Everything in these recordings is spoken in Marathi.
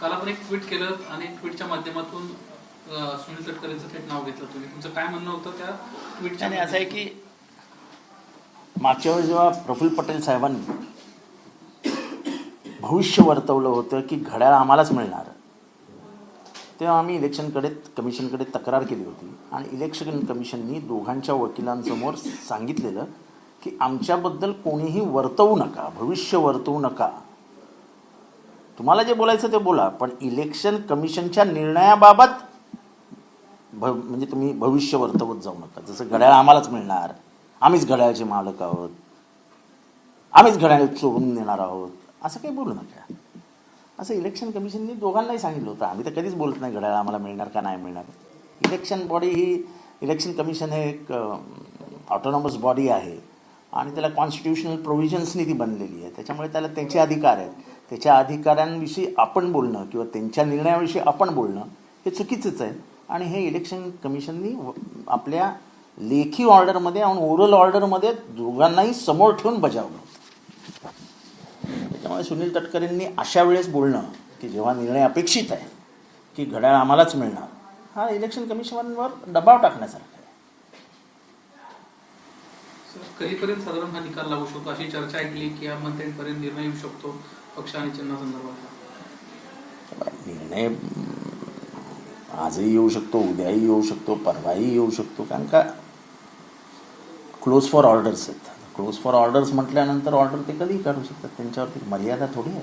काल आपण एक ट्विट केलं आणि ट्विटच्या माध्यमातून सुनील तटकरेंचं थेट नाव घेतलं तुम्ही. तुमचं काय म्हणणं होतं त्या ट्विटच्या आणि असं आहे की मागच्या वेळेस जेव्हा प्रफुल्ल पटेल साहेबांनी भविष्य वर्तवलं होतं की घड्याळ आम्हालाच मिळणार तेव्हा आम्ही इलेक्शनकडे कमिशनकडे तक्रार केली होती. आणि इलेक्शन कमिशननी दोघांच्या वकिलांसमोर सांगितलेलं की आमच्याबद्दल कोणीही वर्तवू नका भविष्य वर्तवू नका. तुम्हाला जे बोलायचं ते बोला पण इलेक्शन कमिशनच्या निर्णयाबाबत भ म्हणजे तुम्ही भविष्य वर्तवत जाऊ नका. जसं घड्याळ आम्हालाच मिळणार. आम्हीच घड्याळचे मालक आहोत. आम्हीच घड्याळ चोरून नेणार आहोत. असं काही बोलू नका. असं इलेक्शन कमिशनने दोघांनाही सांगितलं होतं. आम्ही तर कधीच बोलत नाही घड्याळ आम्हाला मिळणार का नाही मिळणार. इलेक्शन बॉडी ही इलेक्शन कमिशन हे एक ऑटोनॉमस बॉडी आहे. आणि त्याला कॉन्स्टिट्युशनल प्रोव्हिजन्सनी ती बनलेली आहे. त्याच्यामुळे त्याला त्यांचे अधिकार आहेत. त्याच्या अधिकाऱ्यांविषयी आपण बोलणं किंवा त्यांच्या निर्णयाविषयी आपण बोलणं हे चुकीचंच आहे. आणि हे इलेक्शन कमिशननी आपल्या लेखी ऑर्डरमध्ये आणि ओरल ऑर्डरमध्ये दोघांनाही समोर ठेवून बजावलं. त्याच्यामुळे सुनील तटकरेंनी अशा वेळेस बोलणं की जेव्हा निर्णय अपेक्षित आहे की घड्याळ आम्हालाच मिळणार हा इलेक्शन कमिशनवर दबाव टाकण्यासारखा आहे. कधीपर्यंत साधारण हा निकाल लागू शकतो? अशी चर्चा ऐकली की या मंत्र्यांपर्यंत निर्णय येऊ शकतो? पक्ष आणि चिन्हासंदर्भात? निर्णय आजही येऊ शकतो उद्याही येऊ शकतो परवाही येऊ शकतो कारण का? क्लोज फॉर ऑर्डर्स आहेत. क्लोज फॉर ऑर्डर्स म्हटल्यानंतर ऑर्डर ते कधीही काढू शकतात. त्यांच्यावरती मर्यादा थोडी आहे.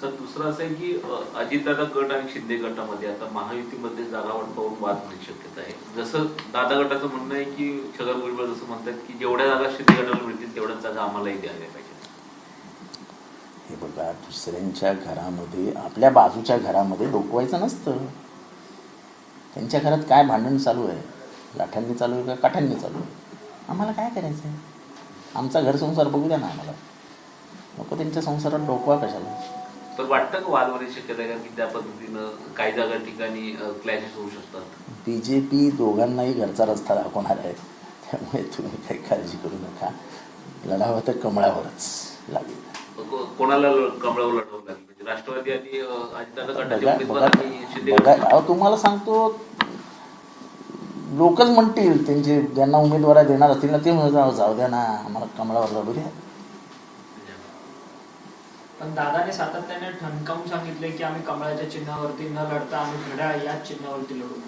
सर दुसरं असं आहे की अजितदादा गट आणि शिंदे गटामध्ये आता महायुतीमध्ये जागा वाटपावरून वाद होण्याची शक्यता आहे. जसं दादा गटाचं म्हणणं आहे की छगन भुजबळ जसं म्हणतात की जेवढ्या जागा शिंदे गटाला मिळतील तेवढ्याच जागा आम्हालाही द्यायला पाहिजे. हे बघा दुसऱ्यांच्या घरामध्ये आपल्या बाजूच्या घरामध्ये डोकवायचं नसतं. त्यांच्या घरात काय भांडण चालू आहे? लाठ्यांनी चालू आहे का काठ्यांनी चालू आहे? आम्हाला काय करायचं आहे? आमचा घर संसार बघू द्या ना आम्हाला. नको त्यांच्या संसारात डोकवा कशाला? तर वाटतं का वाद होण्याची शक्यता आहे का त्या पद्धतीनं काही जागा ठिकाणी क्लॅशेस होऊ शकतात? बी जे पी दोघांनाही घरचा रस्ता दाखवणार आहे. त्यामुळे तुम्ही काही काळजी करू नका. लढावं तर कमळावरच लागेल. कोणाला कमळावर लढवलं लागेल म्हणजे राष्ट्रवादी आणि अ, अजितदादा गटाचे बघा उमेदवार बघा आणि शिंदे बघा गटाचे. अहो तुम्हाला सांगतो लोकच म्हणतील त्यांचे ज्यांना उमेदवार देणार असतील ना ते म्हणत जाऊ जाऊ द्या ना आम्हाला कमळावर लढू द्या. पण दादाने सातत्याने ठणकावून सांगितले की आम्ही कमळाच्या चिन्हावरती न लढता आम्ही घड्याळ याच चिन्हावरती लढू.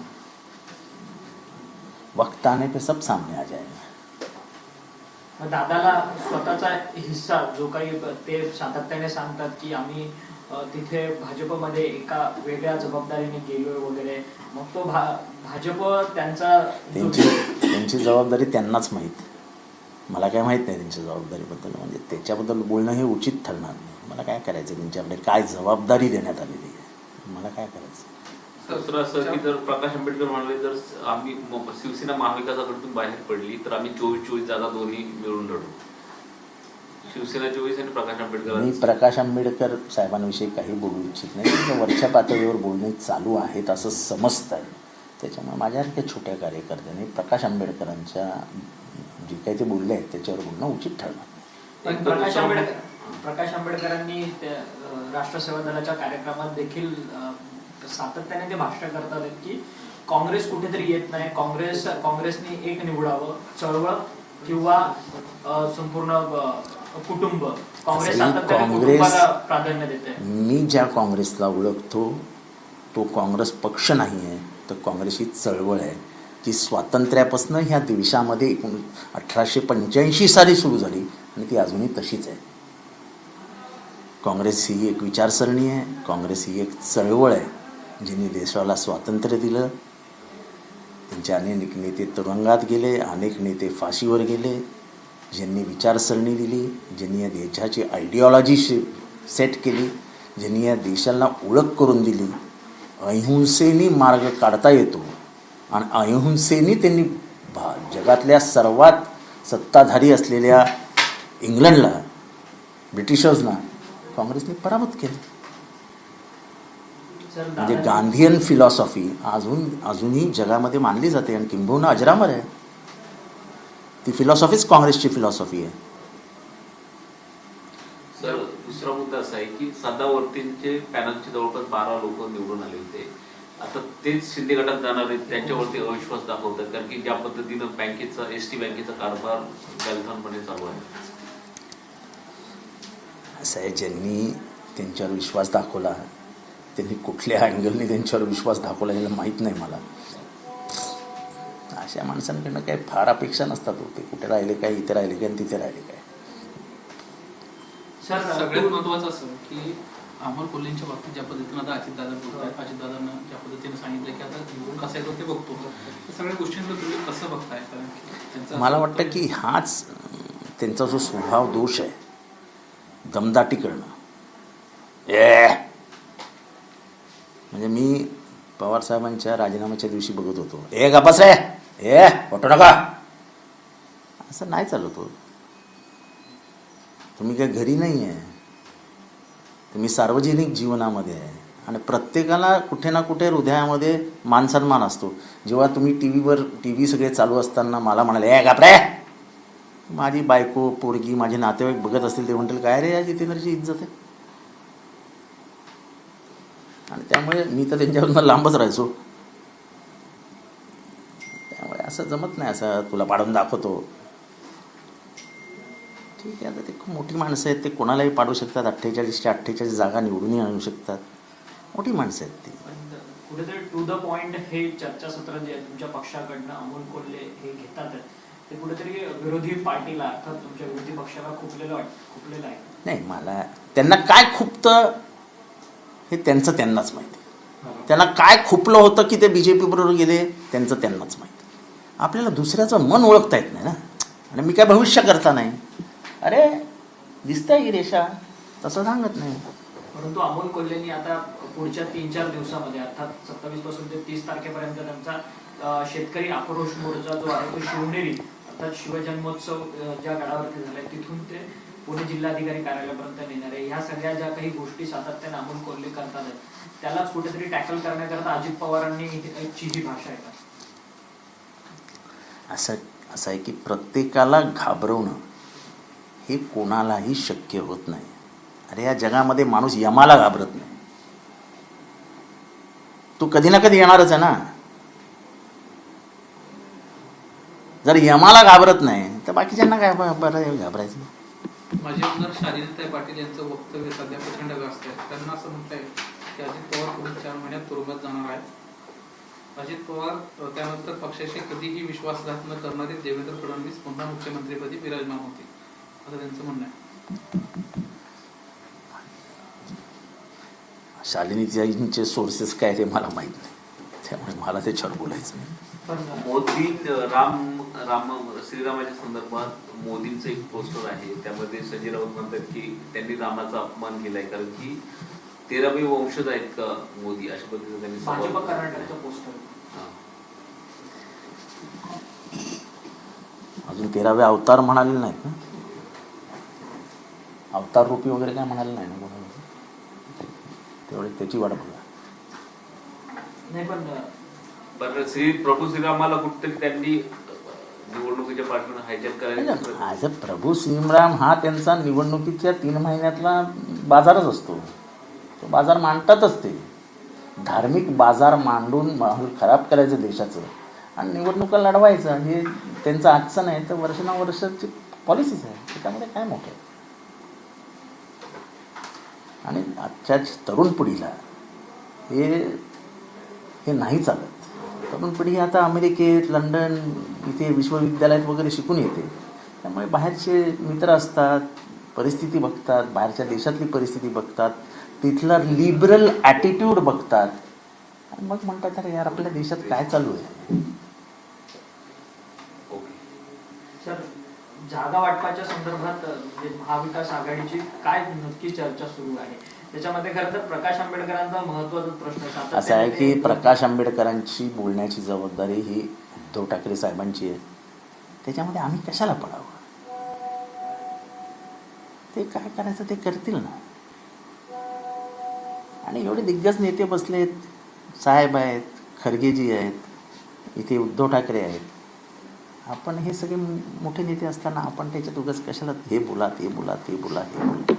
वक्त आने पे सब सामने आ जाएगा. दादाला स्वतःचा हिस्सा जो काही ते सातत्याने सांगतात की आम्ही तिथे भाजपमध्ये एका वेगळ्या जबाबदारीने गेलोय वगैरे. मग तो भा भाजप त्यांचा त्यांची त्यांची जबाबदारी त्यांनाच माहीत. मला काय माहीत नाही त्यांच्या जबाबदारीबद्दल म्हणजे त्याच्याबद्दल बोलणं हे उचित ठरणार नाही. मला काय करायचं? त्यांच्याकडे काय जबाबदारी देण्यात आलेली आहे? मला काय करायचं? दुसरं असं की जर प्रकाश आंबेडकर म्हणाले जर आम्ही म- शिवसेना महाविकास आघाडीतून बाहेर पडली तर आम्ही चोवीस चोवीस जागा दोन्ही मिळून लढू. शिवसेना चोवीस आणि प्रकाश मी आंबेडकर प्रकाश आंबेडकर साहेबांविषयी काही बोलू इच्छित नाही. वरच्या पातळीवर बोलणे चालू आहेत असं समजत आहे त्याच्यामुळे माझ्यासारख्या छोट्या कार्यकर्त्यांनी प्रकाश आंबेडकरांच्या जे काही ते बोलले आहेत त्याच्यावर बोलणं उचित एक प्रकाश आंबेडकर प्रकाश आंबेडकरांनी राष्ट्र सेवा दलाच्या कार्यक्रमात देखील अ, सातत्याने ते भाष्य करतात की काँग्रेस कुठेतरी येत नाही. काँग्रेस काँग्रेसने एक निवडावं चळवळ किंवा संपूर्ण कुटुंब. काँग्रेस सातत्याने कुटुंबाला प्राधान्य देते. मी ज्या काँग्रेसला ओळखतो तो काँग्रेस पक्ष नाही आहे तर काँग्रेस ही चळवळ आहे जी स्वातंत्र्यापासून ह्या देशामध्ये एकूण अठराशे पंच्याऐंशी साली सुरू झाली आणि ती अजूनही तशीच आहे. काँग्रेस ही एक विचारसरणी आहे काँग्रेस ही एक चळवळ आहे. ज्यांनी देशाला स्वातंत्र्य दिलं त्यांचे अनेक नेते तुरुंगात गेले अनेक नेते फाशीवर गेले ज्यांनी विचारसरणी दिली ज्यांनी या देशाची आयडिओलॉजी सेट केली ज्यांनी या देशाला ओळख करून दिली. अहिंसेनी मार्ग काढता येतो आणि अहिंसेनी त्यांनी भा जगातल्या सर्वात सत्ताधारी असलेल्या इंग्लंडला ब्रिटिशर्सना काँग्रेसने पराभूत केलं. म्हणजे गांधीयन फिलॉसॉफी अजून अजूनही जगामध्ये मानली जाते आणि किंबहुना अजरामर आहे. ती फिलॉसॉफीच काँग्रेसची फिलॉसॉफी आहे. सर दुसरं दुसरा मुद्दा असा आहे की सदावर्तींचे पॅनलचे जवळपास बारा लोक निवडून आले होते. आता तेच शिंदे गटात जाणार आहेत त्यांच्यावरती अविश्वास दाखवतात कारण की ज्या पद्धतीनं बँकेचा एस टी बँकेचा कारभार गलथानपणे चालू आहे. असं आहे ज्यांनी त्यांच्यावर विश्वास दाखवला त्यांनी कुठल्या अँगलने त्यांच्यावर विश्वास दाखवला याला माहीत नाही मला. अशा माणसांकडनं काही फार अपेक्षा नसतात होते कुठे राहिले काय इथे राहिले काय आणि तिथे राहिले काय. सर सगळ्यात महत्वाचं असं की अमोल कोल्हेंच्या बाबतीत ज्या पद्धतीनं आता अजितदादा बोलतात अजितदादांना ज्या पद्धतीने सांगितलं की आता निवडून कसं येतो ते बघतो. सगळ्या गोष्टींकडे तुम्ही कसं बघताय? कारण मला वाटतं की हाच त्यांचा जो स्वभाव दोष आहे दमदाटी करणं. ए! म्हणजे मी पवारसाहेबांच्या राजीनाम्याच्या दिवशी बघत होतो. ए गपास रे! ए वाटू नका! असं नाही चालत हो. तुम्ही काय घरी नाही आहे तुम्ही सार्वजनिक जीवनामध्ये आहे. आणि प्रत्येकाला कुठे ना कुठे हृदयामध्ये मानसन्मान असतो. जेव्हा तुम्ही टी व्हीवर टी व्ही सगळे चालू असताना मला म्हणाले ए गापरे माझी बायको पोरगी माझे नातेवाईक बघत असतील ते म्हणतील काय रे या जितेंद्रची इज्जत आहे? आणि त्यामुळे मी तर त्यांच्यावरनं लांबच राहायचो. त्यामुळे असं जमत नाही असं तुला पाडून दाखवतो. ठीक आहे आता ते खूप मोठी माणसं आहेत ते कोणालाही पाडू शकतात. अठ्ठेचाळीसच्या अठ्ठेचाळीस जागा निवडूनही आणू शकतात. मोठी माणसं आहेत ती. कुठेतरी टू द पॉइंट हे चर्चासत्र जे तुमच्या पक्षाकडनं अमोल कोल्हे हे घेतात. ते कुठेतरी विरोधी पार्टीला अर्थात तुमच्या विरोधी पक्षाला खुपलेलं खुपलेलं आहे. नाही मला त्यांना काय खुपतं हे त्यांचं त्यांनाच माहिती. त्यांना काय खुपलं होतं की ते बी जे पीबरोबर गेले त्यांचं त्यांनाच माहिती. आपल्याला दुसऱ्याचं मन ओळखता येत नाही ना. आणि मी काय भविष्य करता नाही. अरे दिसतंय ही रेषा तसं सांगत नाही. परंतु अमोल कोल्हेंनी आता पुढच्या तीन चार दिवसामध्ये अर्थात सत्तावीसपासून ते तीस तारखेपर्यंत त्यांचा शेतकरी आक्रोश मोर्चा जो आहे तो शिवनेरी अर्थात शिवजन्मोत्सव ज्या गडावरती झालाय तिथून ते पुणे जिल्हाधिकारी कार्यालयापर्यंत नेणार आहे? ह्या सगळ्या ज्या काही गोष्टी सातत्याने अमोल कोल्हे करतात आहेत, त्यालाच कुठेतरी टॅकल करण्याकरता अजित पवारांनी ची ही भाषा आहे का? असं असं आहे की प्रत्येकाला घाबरवणं हे कोणालाही शक्य होत नाही. अरे या जगामध्ये माणूस यमाला घाबरत नाही. तू कधी ना कधी येणारच आहे ना. जर यमाला घाबरत नाही तर बाकीच्यांना काय बरं घाबरायचं? माझे आमदार शालिनीताई पाटील यांचं वक्तव्य सध्या प्रचंड गाजत आहे. त्यांना असं म्हणत आहे की अजित पवार पुढील चार महिन्यात तुरुंगात जाणार आहेत. अजित पवार त्यानंतर पक्षाशी कधीही विश्वासघात न करणारे देवेंद्र फडणवीस पुन्हा मुख्यमंत्रीपदी विराजमान होते असं त्यांचं म्हणणं आहे. शालिनीताईंचे सोर्सेस काय ते मला माहीत नाही. त्यामुळे मला त्याच्यावर बोलायचं नाही. मोदी राम राम श्रीरामाच्या संदर्भात मोदींचं एक पोस्टर आहे. त्यामध्ये संजय राऊत म्हणतात की त्यांनी रामाचा अपमान केलाय कारण की तेरावे वंशज आहेत का मोदी? अशा पद्धतीने त्यांनी. अजून तेरावे अवतार म्हणाले नाहीत ना? अवतार रूपी वगैरे काय म्हणाले नाही ना तेवढे त्याची वाट बघा. नाही पण श्री प्रभू श्रीरामाला कुठेतरी त्यांनी निवडणुकीच्या पाठवून हायजॅक करायला आज प्रभू श्रीमराम हा त्यांचा निवडणुकीच्या तीन महिन्यातला बाजारच असतो. तो बाजार मांडतातच ते. धार्मिक बाजार मांडून माहोल खराब करायचं देशाचं आणि निवडणुका लढवायचं हे त्यांचं आजचं नाही तर वर्षानुवर्षाची पॉलिसीच आहे. त्याच्यामध्ये काय मोठं आहे? आणि आजच्या तरुण पिढीला हे हे नाही चालत. तरुण पिढी आता अमेरिकेत लंडन इथे विश्वविद्यालयात वगैरे शिकून येते. त्यामुळे बाहेरचे मित्र असतात परिस्थिती बघतात बाहेरच्या देशातली परिस्थिती बघतात तिथला लिबरल ॲटिट्यूड बघतात. आणि मग म्हणतात अरे यार आपल्या देशात काय चालू आहे? जागा वाटपाच्या संदर्भात म्हणजे महाविकास आघाडीची काय नक्की चर्चा सुरू आहे? त्याच्यामध्ये खरं तर प्रकाश आंबेडकरांचा महत्त्वाचा प्रश्न असं आहे की प्रकाश आंबेडकरांची बोलण्याची जबाबदारी ही उद्धव ठाकरे साहेबांची आहे. त्याच्यामध्ये आम्ही कशाला पडावं? ते काय करायचं ते करतील ना. आणि एवढे दिग्गज नेते बसलेत. साहेब आहेत खरगेजी आहेत इथे उद्धव ठाकरे आहेत. आपण हे सगळे मोठे नेते असताना आपण त्याच्यात उगाच कशाला हे बोला ते बोला ते बोला हे बोला.